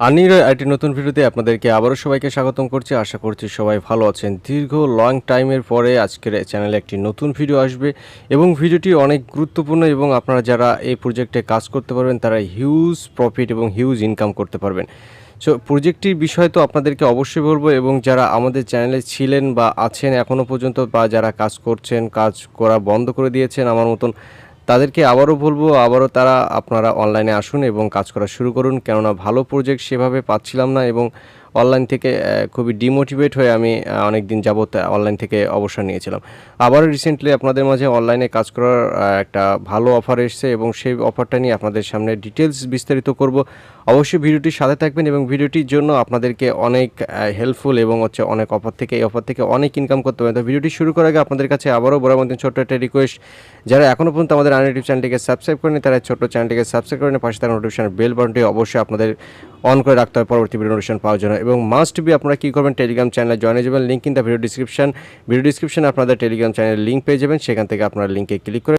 আনির একটি নতুন ভিডিওতে আপনাদেরকে আবারও সবাইকে স্বাগতম করছি। আশা করছি সবাই ভালো আছেন। দীর্ঘ লং টাইমের পরে আজকের চ্যানেলে একটি নতুন ভিডিও আসবে এবং ভিডিওটি অনেক গুরুত্বপূর্ণ এবং আপনারা যারা এই প্রজেক্টে কাজ করতে পারবেন, তারা হিউজ প্রফিট এবং হিউজ ইনকাম করতে পারবেন। সো প্রজেক্টটির বিষয় তো আপনাদেরকে অবশ্যই বলব এবং যারা আমাদের চ্যানেলে ছিলেন বা আছেন এখনও পর্যন্ত বা যারা কাজ করছেন, কাজ করা বন্ধ করে দিয়েছেন আমার মতন তাদেরকে আবারও বলব, আবারও তারা আপনারা অনলাইনে আসুন এবং কাজ করা শুরু করুন। কেননা ভালো প্রজেক্ট সেভাবে পাচ্ছিলাম না এবং অনলাইন থেকে খুবই ডিমোটিভেট হয়ে আমি অনেক দিন যাবত অনলাইন থেকে অবসর নিয়েছিলাম। আবারও রিসেন্টলি আপনাদের মাঝে অনলাইনে কাজ করার একটা ভালো অফার এসেছে এবং সেই অফারটা নিয়ে আপনাদের সামনে ডিটেলস বিস্তারিত করব। অবশ্যই ভিডিওটির সাথে থাকবেন এবং ভিডিওটির জন্য আপনাদেরকে অনেক হেল্পফুল এবং হচ্ছে অনেক অফার থেকে, এই অফার থেকে অনেক ইনকাম করতে পারেন তো ভিডিওটি শুরু করার আগে আপনাদের কাছে আবারও বড় মতন ছোট্ট একটা রিকোয়েস্ট যারা এখনও পর্যন্ত আমাদের আন ইউটিউব চ্যানেলটিকে সাবস্ক্রাইব করেনি তারা ছোট্ট চ্যানেলটিকে সাবস্ক্রাইব করেন পাশে তার নোটিফিকেশন বেল বাটনটি অবশ্যই আপনাদের অন করে রাখতে হবে পরবর্তী ভিডিও নোটিফিকেশন পাওয়ার জন্য। এবং মাস্ট বি আপনারা কী করবেন টেলিগ্রাম চ্যানেলে জয়েন হয়ে যাবেন। Link in the video description video ডিসক্রিপশনে আপনাদের টেলিগ্রাম চ্যানেলের লিঙ্ক পেয়ে যাবেন। সেখান থেকে আপনারা লিঙ্কে ক্লিক করে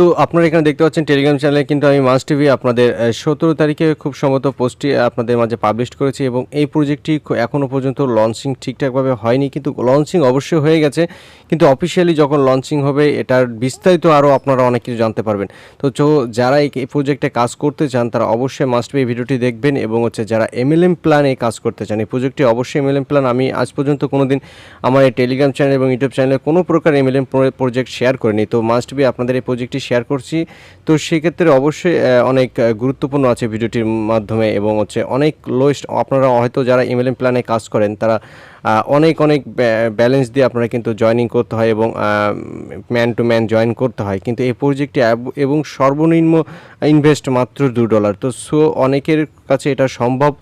তো আপনারা এখানে দেখতে পাচ্ছেন টেলিগ্রাম চ্যানেলে কিন্তু আমি মাস টিভি আপনাদের সতেরো তারিখে খুব সম্ভবত পোস্টটি আপনাদের মাঝে পাবলিশ করেছি এবং এই প্রজেক্টটি এখনও পর্যন্ত লঞ্চিং ঠিকঠাকভাবে হয়নি, কিন্তু লঞ্চিং অবশ্যই হয়ে গেছে। কিন্তু অফিসিয়ালি যখন লঞ্চিং হবে, এটার বিস্তারিত আরও আপনারা অনেক কিছু জানতে পারবেন। তো যারা এই এই প্রজেক্টে কাজ করতে চান, তারা অবশ্যই মাস্ট বি ভিডিওটি দেখবেন এবং হচ্ছে যারা এমএলএম প্ল্যানে কাজ করতে চান, এই প্রজেক্টটি অবশ্যই এমএলএম প্ল্যান আমি আজ পর্যন্ত কোনো দিন আমার এই টেলিগ্রাম চ্যানেল এবং ইউটিউব চ্যানেলে কোনো প্রকার এমএলএম প্রজেক্ট শেয়ার করিনি। তো মাস্ট বি আপনাদের এই প্রজেক্টটি শেয়ার করছি। তো সেক্ষেত্রে অবশ্যই অনেক গুরুত্বপূর্ণ আছে ভিডিওটির মাধ্যমে এবং হচ্ছে অনেক লোয়েস্ট আপনারা হয়তো যারা এমএলএম প্ল্যানে কাজ করেন, তারা অনেক অনেক ব্যালেন্স দিয়ে আপনারা কিন্তু জয়েনিং করতে হয় এবং ম্যান টু ম্যান জয়েন করতে হয়। কিন্তু এই প্রজেক্টটি এবং সর্বনিম্ন ইনভেস্ট মাত্র দু ডলার তো সো অনেকের কাছে এটা সম্ভব।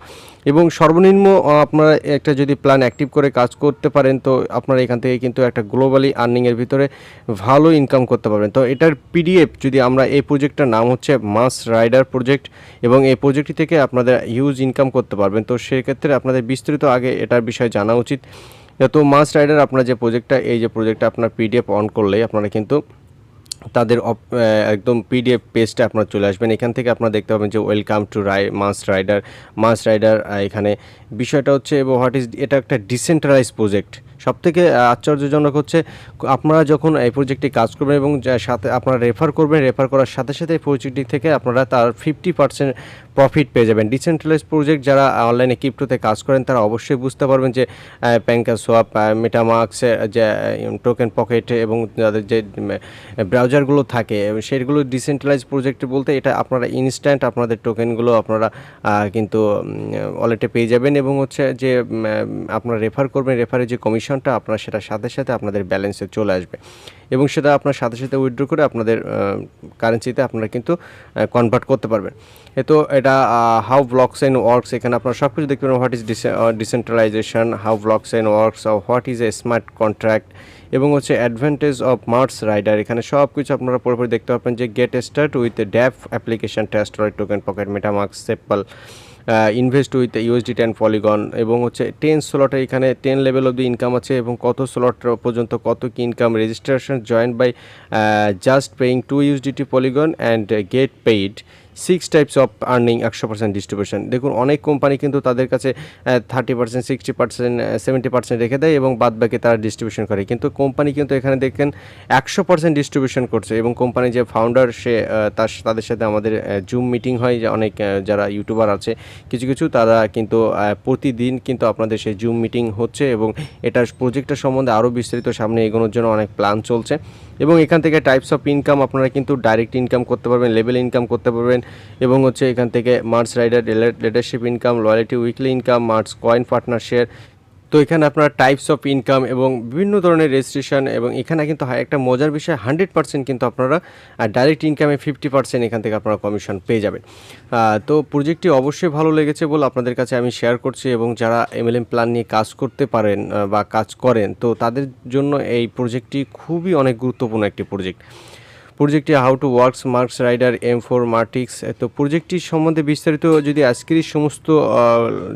এবং সর্বনিম্ন আপনারা একটা যদি প্ল্যান অ্যাক্টিভ করে কাজ করতে পারেন, তো আপনারা এখান থেকে কিন্তু একটা গ্লোবালি আর্নিংয়ের ভিতরে ভালো ইনকাম করতে পারবেন। তো এটার পিডিএফ যদি আমরা এই প্রজেক্টটার নাম হচ্ছে মাস রাইডার প্রজেক্ট এবং এই প্রজেক্টটি থেকে আপনাদের হিউজ ইনকাম করতে পারবেন। তো সেক্ষেত্রে আপনাদের বিস্তৃত আগে এটার বিষয়ে জানা উচিত। তো মাস রাইডার আপনার যে প্রজেক্টটা এই যে প্রজেক্টটা আপনার পিডিএফ অন করলেই আপনারা কিন্তু তাদের একদম পিডিএফ পেজটা আপনার চলে আসবেন। এখান থেকে আপনারা দেখতে পাবেন যে ওয়েলকাম টু রাই মাস রাইডার মাস রাইডার এখানে। বিষয়টা হচ্ছে হোয়াট ইজ এটা একটা ডিসেন্ট্রালাইজ প্রজেক্ট সবথেকে আশ্চর্যজনক হচ্ছে, আপনারা যখন এই প্রজেক্টে কাজ করবেন এবং সাথে আপনারা রেফার করবেন রেফার করার সাথে সাথে এই প্রজেক্টটি থেকে আপনারা তার ফিফটি পার্সেন্ট প্রফিট পেয়ে যাবেন। ডিসেন্ট্রালাইজ প্রজেক্ট যারা অনলাইনে ক্রিপ্টোতে কাজ করেন, তারা অবশ্যই বুঝতে পারবেন যে প্যাঙ্কা সোয়াপ মেটামার্কসের যে টোকেন পকেট এবং যাদের যে ব্রাউজারগুলো থাকে, সেগুলো ডিসেন্ট্রালাইজ প্রজেক্ট বলতে এটা আপনারা ইনস্ট্যান্ট আপনাদের টোকেনগুলো আপনারা কিন্তু ওয়ালেটে পেয়ে যাবেন এবং হচ্ছে যে আপনারা রেফার করবেন রেফারে যে কমিশনটা আপনার সেটা সাথে সাথে আপনাদের ব্যালেন্সে চলে আসবে। এবং সেটা আপনার সাথে সাথে উইথড্র করে আপনাদের কারেন্সিতে আপনারা কিন্তু কনভার্ট করতে পারবেন। তো এটা হাউ ব্লকস এন্ড ওয়ার্কস এখানে আপনারা সব কিছু দেখতে পারেন what is decentralisation how blocks and works what is a smart contract এবং হচ্ছে অ্যাডভান্টেজ অফ মার্স রাইডার এখানে সব কিছু আপনারা পুরোপুরি দেখতে পাবেন যে get start with dapp application test token pocket MetaMask SafePal invest with USD ten Polygon এবং হচ্ছে টেন স্লটে এখানে ten level of the income আছে এবং কত স্লট পর্যন্ত কত কি income registration join by just paying to USDT Polygon and get paid six types of earning একশো পার্সেন্ট ডিস্ট্রিবিউশন দেখুন, অনেক কোম্পানি কিন্তু তাদের কাছে thirty percent sixty percent seventy percent রেখে দেয় এবং বাদ বাকি তারা ডিস্ট্রিবিউশন করে। কিন্তু কোম্পানি কিন্তু এখানে দেখেন একশো পার্সেন্ট ডিস্ট্রিবিউশন করছে এবং কোম্পানি যে ফাউন্ডার সে তার, তাদের সাথে আমাদের জুম মিটিং হয়, যে অনেক যারা ইউটিউবার আছে, কিছু কিছু তারা কিন্তু প্রতিদিন কিন্তু আপনাদের সেই জুম মিটিং হচ্ছে এবং এটার প্রজেক্টের সম্বন্ধে আরও বিস্তারিত সামনে এগোনোর জন্য অনেক প্ল্যান চলছে। এবং এখান থেকে টাইপস অফ ইনকাম আপনারা কিন্তু ডাইরেক্ট ইনকাম করতে পারবেন লেভেল ইনকাম করতে পারবেন এবং হচ্ছে এখান থেকে Mars rider leadership income loyalty weekly income Mars coin partner share তো এখানে আপনার টাইপস অফ ইনকাম এবং বিভিন্ন ধরনের রেজিস্ট্রেশন এবং এখানে কিন্তু একটা মজার বিষয় হান্ড্রেড পার্সেন্ট কিন্তু আপনারা ডাইরেক্ট ইনকামে ফিফটি পার্সেন্ট এখান থেকে আপনারা কমিশন পেয়ে যাবেন। তো প্রজেক্টটি অবশ্যই ভালো লেগেছে বলে আপনাদের কাছে আমি শেয়ার করছি এবং যারা এমএলএম প্ল্যান নিয়ে কাজ করতে পারেন বা কাজ করেন, তো তাদের জন্য এই প্রজেক্টটি খুবই অনেক গুরুত্বপূর্ণ একটি project প্রজেক্টটি how to works Mars rider M four matrix তো প্রজেক্টটির সম্বন্ধে বিস্তারিত যদি আজকেরই সমস্ত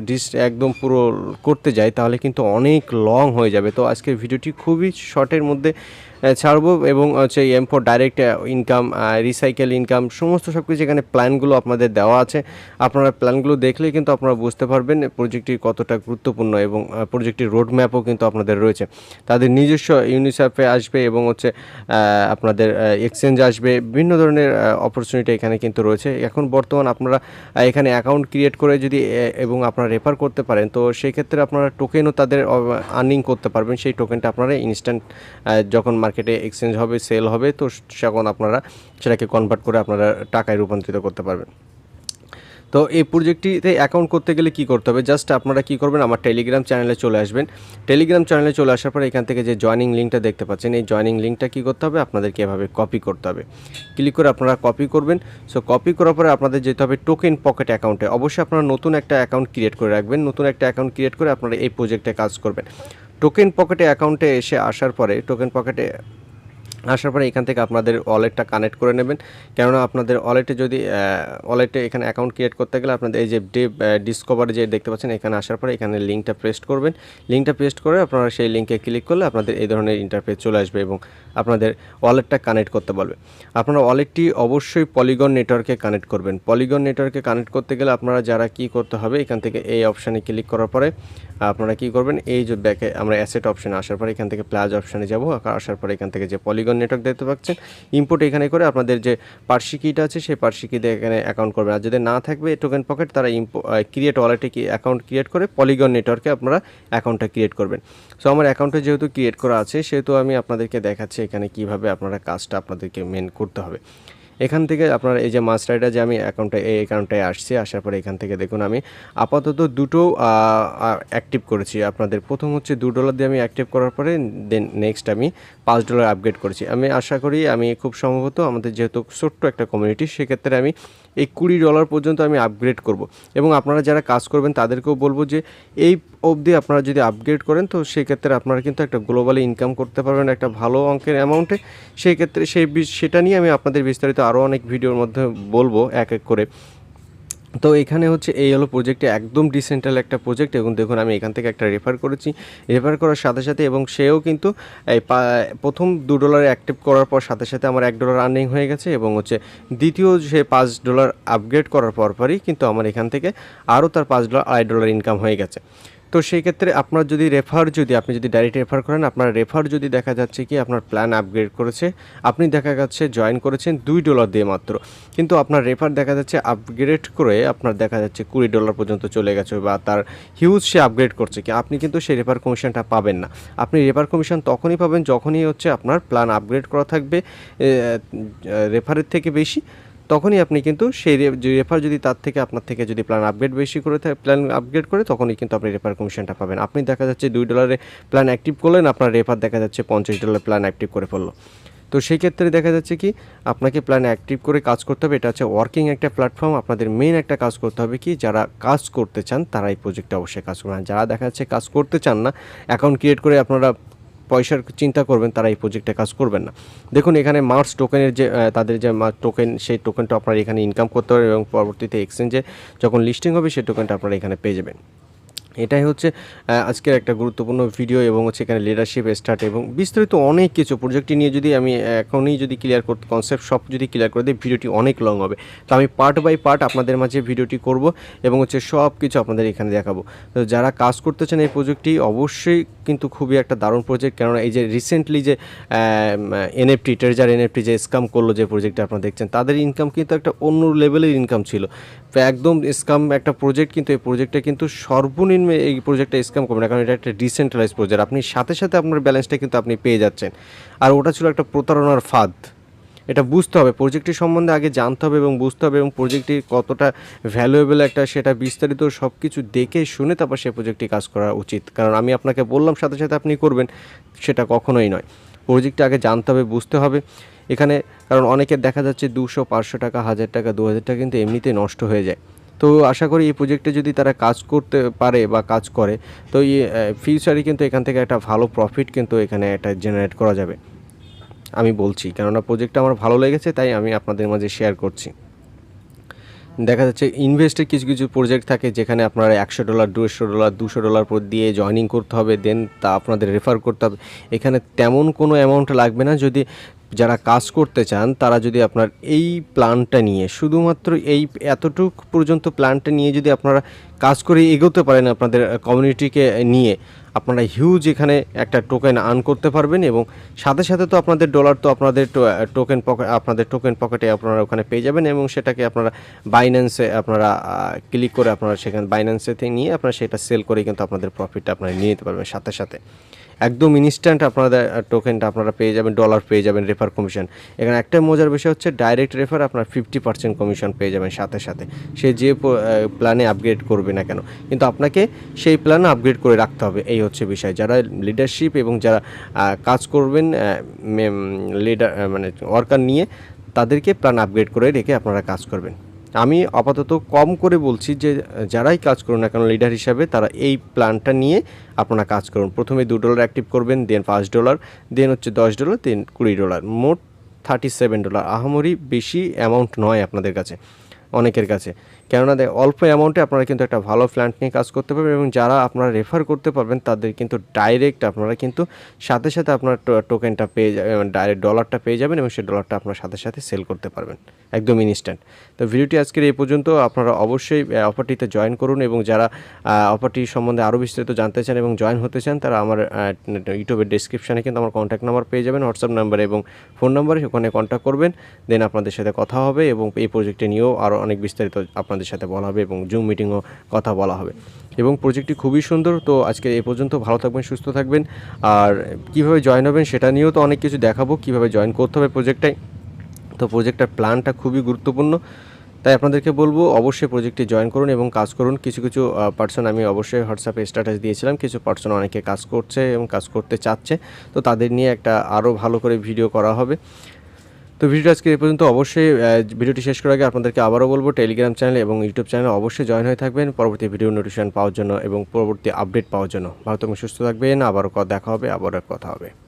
ডিস একদম পুরো করতে যায় তাহলে কিন্তু অনেক লং হয়ে যাবে। তো আজকের ভিডিওটি খুবই শর্টের মধ্যে ছাড়বো এবং হচ্ছে M for direct income recycle income সমস্ত সব কিছু এখানে প্ল্যানগুলো আপনাদের দেওয়া আছে। আপনারা প্ল্যানগুলো দেখলেই কিন্তু আপনারা বুঝতে পারবেন প্রজেক্টটি কতটা গুরুত্বপূর্ণ এবং প্রজেক্টটির রোড ম্যাপও কিন্তু আপনাদের রয়েছে। তাদের নিজস্ব ইউনিসেফে আসবে এবং হচ্ছে আপনাদের এক্সচেঞ্জ আসবে। বিভিন্ন ধরনের অপরচুনিটি এখানে কিন্তু রয়েছে। এখন বর্তমান আপনারা এখানে অ্যাকাউন্ট ক্রিয়েট করে যদি এবং আপনারা রেফার করতে পারেন, তো সেই ক্ষেত্রে আপনারা টোকেনও তাদের আর্নিং করতে পারবেন। সেই টোকেনটা আপনারা ইনস্ট্যান্ট যখন এক্সচেঞ্জ হবে, সেল হবে, তো সেখন আপনারা সেটাকে কনভার্ট করে আপনারা টাকায় রূপান্তরিত করতে পারবেন। তো এই প্রজেক্টটিতে অ্যাকাউন্ট করতে গেলে কি করতে হবে? জাস্ট আপনারা কি করবেন? আমার টেলিগ্রাম চ্যানেলে চলে আসবেন। টেলিগ্রাম চ্যানেলে চলে আসার পরে এখান থেকে যে জয়নিং লিঙ্কটা দেখতে পাচ্ছেন, এই জয়নিং লিঙ্কটা কি করতে হবে? আপনাদেরকে এভাবে কপি করতে হবে। ক্লিক করে আপনারা কপি করবেন। সো কপি করার পরে আপনাদের যেতে হবে টোকেন পকেট অ্যাকাউন্টে অবশ্যই আপনারা নতুন একটা অ্যাকাউন্ট ক্রিয়েট করে রাখবেন। নতুন একটা অ্যাকাউন্ট ক্রিয়েট করে আপনারা এই প্রজেক্টে কাজ করবেন। টোকেন পকেটে অ্যাকাউন্টে এসে আসার পরে টোকেন পকেটে আসার পরে এখান থেকে আপনাদের ওয়ালেটটা কানেক্ট করে নেবেন। কেননা আপনাদের ওয়ালেটে যদি ওয়ালেটে এখানে অ্যাকাউন্ট ক্রিয়েট করতে গেলে আপনাদের এই যে ডে ডিসকভার যে দেখতে পাচ্ছেন, এখানে আসার পরে এখানে লিঙ্কটা পেস্ট করবেন। লিঙ্কটা পেস্ট করে আপনারা সেই লিঙ্কে ক্লিক করলে আপনাদের এই ধরনের ইন্টারফেস চলে আসবে এবং আপনাদের ওয়ালেটটা কানেক্ট করতে পারবে। আপনারা ওয়ালেটটি অবশ্যই পলিগন নেটওয়ার্কে কানেক্ট করবেন। পলিগন নেটওয়ার্কে কানেক্ট করতে গেলে আপনারা যারা কি করতে হবে, এখান থেকে এই অপশানে ক্লিক করার পরে আপনারা কি করবেন, এই যে ব্যাকে আমরা অ্যাসেট অপশানে আসার পরে এখান থেকে প্লাজ অপশানে যাব। আসার পরে এখান থেকে যে পলিগন নেটওয়ার্ক দেখতে পাচ্ছেন। ইম্পোর্ট এখানে করে আপনাদের যে পার্সি কিটা আছে, সেই পার্সি কি দিয়ে এখানে অ্যাকাউন্ট করবেন। আর যদি না থাকবে টোকেন পকেট তারা ইম্পো ক্রিয়েট ওয়ালেটে কি অ্যাকাউন্ট ক্রিয়েট করে পলিগন নেটওয়ার্কে আপনারা অ্যাকাউন্টটা ক্রিয়েট করবেন। সো আমার অ্যাকাউন্টে যেহেতু ক্রিয়েট করা আছে, সেহেতু আমি আপনাদেরকে দেখাচ্ছি এখানে কীভাবে আপনারা কাজটা আপনাদেরকে মেন করতে হবে। এখান থেকে আপনার এই যে মাস্টারটা যে আমি অ্যাকাউন্টে এই অ্যাকাউন্টটায় আসছি, আসার পরে এখান থেকে দেখুন আমি আপাতত দুটো অ্যাক্টিভ করেছি। আপনাদের প্রথম হচ্ছে দু ডলার দিয়ে আমি অ্যাক্টিভ করার পরে দেন নেক্সট আমি পাঁচ ডলার আপগ্রেড করেছি। আমি আশা করি আমি খুব সম্ভবত আমাদের যেহেতু ছোট্ট একটা কমিউনিটি সেক্ষেত্রে আমি এই কুড়ি ডলার পর্যন্ত আমি আপগ্রেড করব। এবং আপনারা যারা কাজ করবেন, তাদেরকেও বলব যে এই অবধি আপনারা যদি আপগ্রেড করেন, তো সেক্ষেত্রে আপনারা কিন্তু একটা গ্লোবালি ইনকাম করতে পারবেন একটা ভালো অঙ্কের অ্যামাউন্টে সেই ক্ষেত্রে সেই সেটা নিয়ে আমি আপনাদের বিস্তারিত আরও অনেক ভিডিওর মধ্যে বলব, এক এক করে। তো এখানে হচ্ছে এই হলো প্রজেক্টে একদম ডিসেন্ট্রাল একটা প্রজেক্ট এবং দেখুন আমি এখান থেকে একটা রেফার করেছি। রেফার করার সাথে সাথে এবং সেও কিন্তু এই প্রথম দু ডলার অ্যাক্টিভ করার পর সাথে সাথে আমার এক ডলার আর্নিং হয়ে গেছে এবং হচ্ছে দ্বিতীয় সে পাঁচ ডলার আপগ্রেড করার পরপরই কিন্তু আমার এখান থেকে আরও তার পাঁচ ডলার আড়াই ডলার ইনকাম হয়ে গেছে। তো সেই ক্ষেত্রে আপনার যদি রেফার যদি, আপনি যদি ডাইরেক্ট রেফার করেন, আপনার রেফার যদি দেখা যাচ্ছে কি আপনার প্ল্যান আপগ্রেড করেছে, আপনি দেখা যাচ্ছে জয়েন করেছেন দুই ডলার দিয়ে মাত্র। কিন্তু আপনার রেফার দেখা যাচ্ছে আপগ্রেড করে আপনার দেখা যাচ্ছে কুড়ি ডলার পর্যন্ত চলে গেছে বা তার হিউজ সে আপগ্রেড করছে কি, আপনি কিন্তু সেই রেফার কমিশনটা পাবেন না। আপনি রেফার কমিশন তখনই পাবেন যখনই হচ্ছে আপনার প্ল্যান আপগ্রেড করা থাকবে রেফারের থেকে বেশি। তখনই আপনি কিন্তু সেই রেফার যদি তার থেকে আপনার থেকে যদি প্ল্যান আপগ্রেড বেশি করে থাকে প্ল্যান আপগ্রেড করে, তখনই কিন্তু আপনি রেফার কমিশনটা পাবেন। আপনি দেখা যাচ্ছে দুই ডলারে প্ল্যান অ্যাক্টিভ করলেন, আপনার রেফার দেখা যাচ্ছে পঞ্চাশ ডলার প্ল্যান অ্যাক্টিভ করে ফেলল। তো সেই ক্ষেত্রে দেখা যাচ্ছে কি, আপনাকে প্ল্যান অ্যাক্টিভ করে কাজ করতে হবে। এটা হচ্ছে ওয়ার্কিং একটা প্ল্যাটফর্ম আপনাদের মেন একটা কাজ করতে হবে কি, যারা কাজ করতে চান, তারা এই প্রজেক্টে অবশ্যই কাজ করবেন। যারা দেখা যাচ্ছে কাজ করতে চান না অ্যাকাউন্ট ক্রিয়েট করে আপনারা পয়সার চিন্তা করবেন, তারা এই প্রজেক্টে কাজ করবেন না। দেখুন, এখানে মার্স টোকেনের যে তাদের যে টোকেন সেই টোকেনটা আপনারা এখানে ইনকাম করতে পারবেন এবং পরবর্তীতে এক্সচেঞ্জে যখন লিস্টিং হবে, সেই টোকেনটা আপনারা এখানে পেয়ে যাবেন। এটাই হচ্ছে আজকের একটা গুরুত্বপূর্ণ ভিডিও এবং হচ্ছে এখানে লিডারশিপ স্টার্ট এবং বিস্তারিত অনেক কিছু প্রজেক্টটি নিয়ে যদি আমি এখনই যদি ক্লিয়ার করতে কনসেপ্ট সব যদি ক্লিয়ার করে দিই ভিডিওটি অনেক লং হবে। তো আমি পার্ট বাই পার্ট আপনাদের মাঝে ভিডিওটি করব এবং হচ্ছে সব কিছু আপনাদের এখানে দেখাবো। তো যারা কাজ করতে চান এই প্রজেক্টটি অবশ্যই কিন্তু খুবই একটা দারুণ প্রজেক্ট কেননা এই যে রিসেন্টলি যে এনএফটি ট্রেজার এনএফটি যে স্কাম করল যে প্রজেক্টটা আপনারা দেখছেন, তাদের ইনকাম কিন্তু একটা অন্য লেভেলের ইনকাম ছিল। একদম স্কাম একটা প্রজেক্ট কিন্তু, এই প্রজেক্টটা কিন্তু সর্বনিম্ন এই প্রজেক্টটা স্কাম করবে না, কারণ এটা একটা ডিসেন্ট্রালাইজ প্রজেক্ট আপনি সাথে সাথে আপনার ব্যালেন্সটা কিন্তু আপনি পেয়ে যাচ্ছেন। আর ওটা ছিল একটা প্রতারণার ফাঁদ। এটা বুঝতে হবে প্রজেক্টটি সম্বন্ধে আগে জানতে হবে এবং বুঝতে হবে এবং প্রজেক্টটি কতটা ভ্যালুয়েবল একটা, সেটা বিস্তারিত সব কিছু দেখে শুনে তারপর সেই প্রজেক্টটি কাজ করা উচিত। কারণ আমি আপনাকে বললাম, সাথে সাথে আপনি করবেন, সেটা কখনোই নয়। প্রজেক্টটা আগে জানতে হবে, বুঝতে হবে। এখানে, কারণ অনেকের দেখা যাচ্ছে দুশো, পাঁচশো টাকা, হাজার টাকা, দু হাজার টাকা কিন্তু এমনিতে নষ্ট হয়ে যায়। তো আশা করি এই প্রজেক্টে যদি তারা কাজ করতে পারে বা কাজ করে, তো এই ফিউচারে কিন্তু এখান থেকে একটা ভালো প্রফিট কিন্তু এখানে একটা জেনারেট করা যাবে। আমি বলছি, কেননা প্রজেক্টটা আমার ভালো লেগেছে, তাই আমি আপনাদের মাঝে শেয়ার করছি। দেখা যাচ্ছে ইনভেস্টের কিছু কিছু প্রজেক্ট থাকে যেখানে আপনারা একশো ডলার দুশো ডলার দুশো ডলার পর দিয়ে জয়নিং করতে হবে দেন তা আপনাদের রেফার করতে হবে। এখানে তেমন কোনো অ্যামাউন্ট লাগবে না। যদি যারা কাজ করতে চান, তারা যদি আপনার এই প্ল্যানটা নিয়ে, শুধুমাত্র এই এতটুক পর্যন্ত প্ল্যানটা নিয়ে যদি আপনারা কাজ করে এগোতে পারেন আপনাদের কমিউনিটিকে নিয়ে আপনারা হিউজ এখানে একটা টোকেন আর্ন করতে পারবেন এবং সাথে সাথে তো আপনাদের ডলার তো আপনাদের টোকেন পকেট আপনাদের টোকেন পকেটে আপনারা ওখানে পেয়ে যাবেন এবং সেটাকে আপনারা বাইন্যান্সে আপনারা ক্লিক করে আপনারা সেখানে বাইন্যান্সে নিয়ে আপনারা সেটা সেল করে কিন্তু আপনাদের প্রফিটটা আপনারা নিয়ে নিতে পারবেন সাথে সাথে। একদম ইনস্ট্যান্ট আপনাদের টোকেনটা আপনারা পেয়ে যাবেন ডলার পেয়ে যাবেন রেফার কমিশন এখানে একটা মজার বিষয় হচ্ছে ডাইরেক্ট রেফার আপনার ফিফটি পার্সেন্ট কমিশন পেয়ে যাবেন সাথে সাথে। সে যে প্ল্যানে আপগ্রেড করবে না কেন। কিন্তু আপনাকে সেই প্ল্যান আপগ্রেড করে রাখতে হবে, এই হচ্ছে বিষয়। যারা লিডারশিপ এবং যারা কাজ করবেন লিডার মানে ওয়ার্কার নিয়ে, তাদেরকে প্ল্যান আপগ্রেড করে রেখে আপনারা কাজ করবেন। আমি আপাতত কম করে বলছি যে, যারাই কাজ করুন না কেন লিডার হিসাবে তারা এই প্ল্যানটা নিয়ে আপনারা কাজ করুন। প্রথমে দু ডলার অ্যাক্টিভ করবেন দেন পাঁচ ডলার দেন হচ্ছে দশ ডলার দেন কুড়ি ডলার মোট থার্টি সেভেন ডলার আহামরি বেশি অ্যামাউন্ট নয় আপনাদের কাছে, অনেকের কাছে। কেননা অল্প অ্যামাউন্টে আপনারা কিন্তু একটা ভালো প্ল্যান্ট নিয়ে কাজ করতে পারবেন এবং যারা আপনারা রেফার করতে পারবেন, তাদের কিন্তু ডাইরেক্ট আপনারা কিন্তু সাথে সাথে আপনার টোকেনটা পেয়ে যাবেন ডাইরেক্ট ডলারটা পেয়ে যাবেন এবং সেই ডলারটা আপনার সাথে সাথে সেল করতে পারবেন, একদম ইনস্ট্যান্ট তো ভিডিওটি আজকের এই পর্যন্ত, আপনারা অবশ্যই অফারটিতে জয়েন করুন এবং যারা অফারটি সম্বন্ধে আরও বিস্তারিত জানতে চান এবং জয়েন হতে চান, তারা আমার ইউটিউবের ডিসক্রিপশানে কিন্তু আমার কন্ট্যাক্ট নাম্বার পেয়ে যাবেন হোয়াটসঅ্যাপ নাম্বার এবং ফোন নাম্বারে ওখানে কন্ট্যাক্ট করবেন। দেন আপনাদের সাথে কথা হবে এবং এই প্রজেক্টে নিয়েও আরও অনেক বিস্তারিত আপনাদের সাথে বলা হবে এবং জুম মিটিংও কথা বলা হবে। এবং প্রজেক্টটি খুবই সুন্দর, তো আজকে এ পর্যন্ত ভালো থাকবেন, সুস্থ থাকবেন। আর কীভাবে জয়েন হবেন সেটা নিয়েও তো অনেক কিছু দেখাবো, কীভাবে জয়েন করতে হবে প্রজেক্টটায় তো প্রজেক্টটার প্ল্যানটা খুবই গুরুত্বপূর্ণ। তাই আপনাদেরকে বলব, অবশ্যই প্রজেক্টে জয়েন করুন এবং কাজ করুন। কিছু কিছু পার্সন আমি অবশ্যই হোয়াটসঅ্যাপে স্ট্যাটাস দিয়েছিলাম। কিছু পার্সন অনেকে কাজ করছে এবং কাজ করতে চাচ্ছে। তো তাদের নিয়ে একটা আরও ভালো করে ভিডিও করা হবে। তো ভিডিওটা আজকে এই পর্যন্ত অবশ্যই ভিডিওটি শেষ করার আগে আপনাদেরকে আবারও বলব টেলিগ্রাম চ্যানেল এবং ইউটিউব চ্যানেল অবশ্যই জয়েন হয়ে থাকবেন। পরবর্তী ভিডিও নোটিফিকেশন পাওয়ার জন্য এবং পরবর্তী আপডেট পাওয়ার জন্য। ভালো থাকবেন, সুস্থ থাকবেন। আবারও দেখা হবে, আবারও কথা হবে।